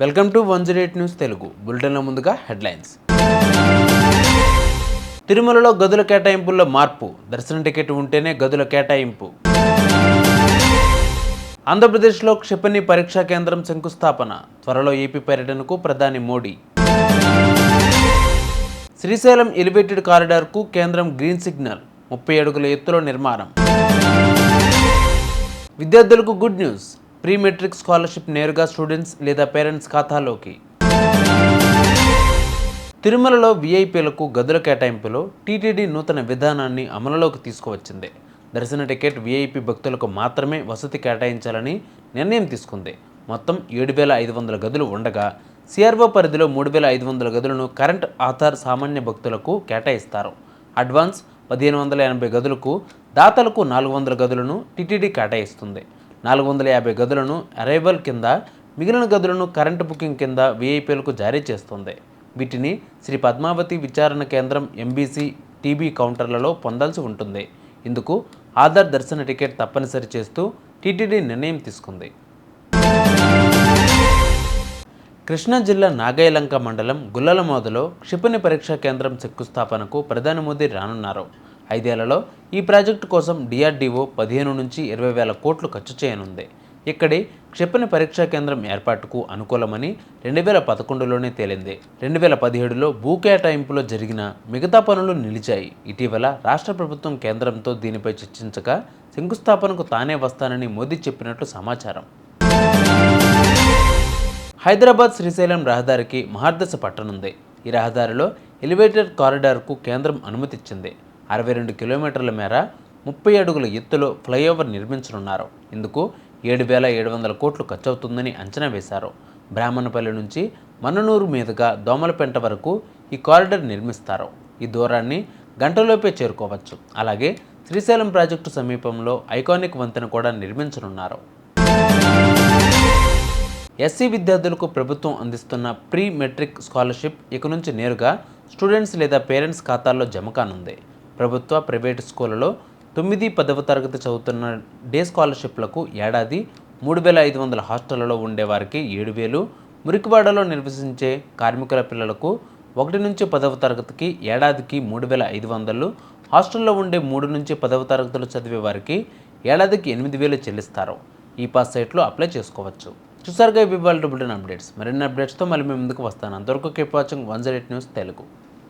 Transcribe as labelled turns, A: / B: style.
A: Welcome to one zero eight news Telugu. బులెటిన్లో ముందుగా headlines. తిరుమలలో గదుల కేటాయింపుల్లో మార్పు. దర్శన టికెట్ ఉంటేనే గదుల కేటాయింపు. ఆంధ్రప్రదేశ్లో క్షిపణి పరీక్షా కేంద్రం శంకుస్థాపన. త్వరలో ఏపీ పర్యటనకు ప్రధాని మోడీ. శ్రీశైలం ఎలివేటెడ్ కారిడార్కు కేంద్రం గ్రీన్ సిగ్నల్. ముప్పై అడుగుల ఎత్తులో నిర్మాణం. విద్యార్థులకు good news. Pre matric scholarship నేరుగా స్టూడెంట్స్ లేదా పేరెంట్స్ ఖాతాలోకి. తిరుమలలో వీఐపీలకు గదుల కేటాయింపులో టీటీడీ నూతన విధానాన్ని అమలులోకి తీసుకువచ్చింది. దర్శన టికెట్ వీఐపీ భక్తులకు మాత్రమే వసతి కేటాయించాలని నిర్ణయం తీసుకుంది. మొత్తం ఏడు వేల ఐదు వందల గదులు ఉండగా సిఆర్ఓ పరిధిలో మూడు వేల ఐదు వందల గదులను కరెంట్ ఆధార్ సామాన్య భక్తులకు కేటాయిస్తారు. అడ్వాన్స్ పదిహేను వందల ఎనభై గదులకు దాతలకు నాలుగు వందల గదులను టీటీడీ కేటాయిస్తుంది. నాలుగు వందల యాభై గదులను అరైవల్ కింద మిగిలిన గదులను కరెంటు బుకింగ్ కింద వీఐపీలకు జారీ చేస్తుంది. వీటిని శ్రీ పద్మావతి విచారణ కేంద్రం ఎంబీసీ టీబీ కౌంటర్లలో పొందాల్సి ఉంటుంది. ఇందుకు ఆధార్ దర్శన టికెట్ తప్పనిసరి చేస్తూ టీటీడీ నిర్ణయం తీసుకుంది. కృష్ణా జిల్లా నాగాయలంక మండలం గుల్లలమోదలో క్షిపణి పరీక్షా కేంద్రం శంకుస్థాపనకు ప్రధాని మోదీ రానున్నారు. ఐదేళ్ళలో ఈ ప్రాజెక్టు కోసం డిఆర్డీఓ పదిహేను నుంచి ఇరవై వేల కోట్లు ఖర్చు చేయనుంది. ఇక్కడి క్షిపణి పరీక్షా కేంద్రం ఏర్పాటుకు అనుకూలమని రెండు వేల పదకొండులోనే తేలింది. రెండు వేల పదిహేడులో భూ కేటాయింపులో జరిగిన మిగతా పనులు నిలిచాయి. ఇటీవల రాష్ట్ర ప్రభుత్వం కేంద్రంతో దీనిపై చర్చించగా శంకుస్థాపనకు తానే వస్తానని మోదీ చెప్పినట్లు సమాచారం. హైదరాబాద్ శ్రీశైలం రహదారికి మహార్దశ పట్టనుంది. ఈ రహదారిలో ఎలివేటెడ్ కారిడార్కు కేంద్రం అనుమతిచ్చింది. అరవై రెండు కిలోమీటర్ల మేర ముప్పై అడుగుల ఎత్తులో ఫ్లైఓవర్ నిర్మించనున్నారు. ఇందుకు ఏడు వేల ఏడు వందల కోట్లు ఖర్చవుతుందని అంచనా వేశారు. బ్రాహ్మణపల్లి నుంచి మన్ననూరు మీదుగా దోమలపెంట వరకు ఈ కారిడర్ నిర్మిస్తారు. ఈ దూరాన్ని గంటలోపే చేరుకోవచ్చు. అలాగే శ్రీశైలం ప్రాజెక్టు సమీపంలో ఐకానిక్ వంతెన కూడా నిర్మించనున్నారు. ఎస్సీ విద్యార్థులకు ప్రభుత్వం అందిస్తున్న ప్రీ మెట్రిక్ స్కాలర్షిప్ ఇక నుంచి నేరుగా స్టూడెంట్స్ లేదా పేరెంట్స్ ఖాతాల్లో జమ కానుంది. ప్రభుత్వ ప్రైవేటు స్కూళ్ళలో తొమ్మిది పదవ తరగతి చదువుతున్న డే స్కాలర్షిప్లకు ఏడాది మూడు వేల ఐదు వందల హాస్టళ్ళలో ఉండేవారికి ఏడు వేలు మురికివాడలో నివసించే కార్మికుల పిల్లలకు ఒకటి నుంచి పదవ తరగతికి ఏడాదికి మూడు వేల ఐదు వందలు హాస్టల్లో ఉండే మూడు నుంచి పదవ తరగతులు చదివే వారికి ఏడాదికి ఎనిమిది వేలు చెల్లిస్తారు. ఈ పాస్ సైట్లో అప్లై చేసుకోవచ్చు. చూసారుగా ఇవి వాళ్ళ అప్డేట్స్. మరిన్ని అప్డేట్స్తో మళ్ళీ మేము ముందుకు వస్తాను. అంతవరకు keep watching one zero eight news Telugu.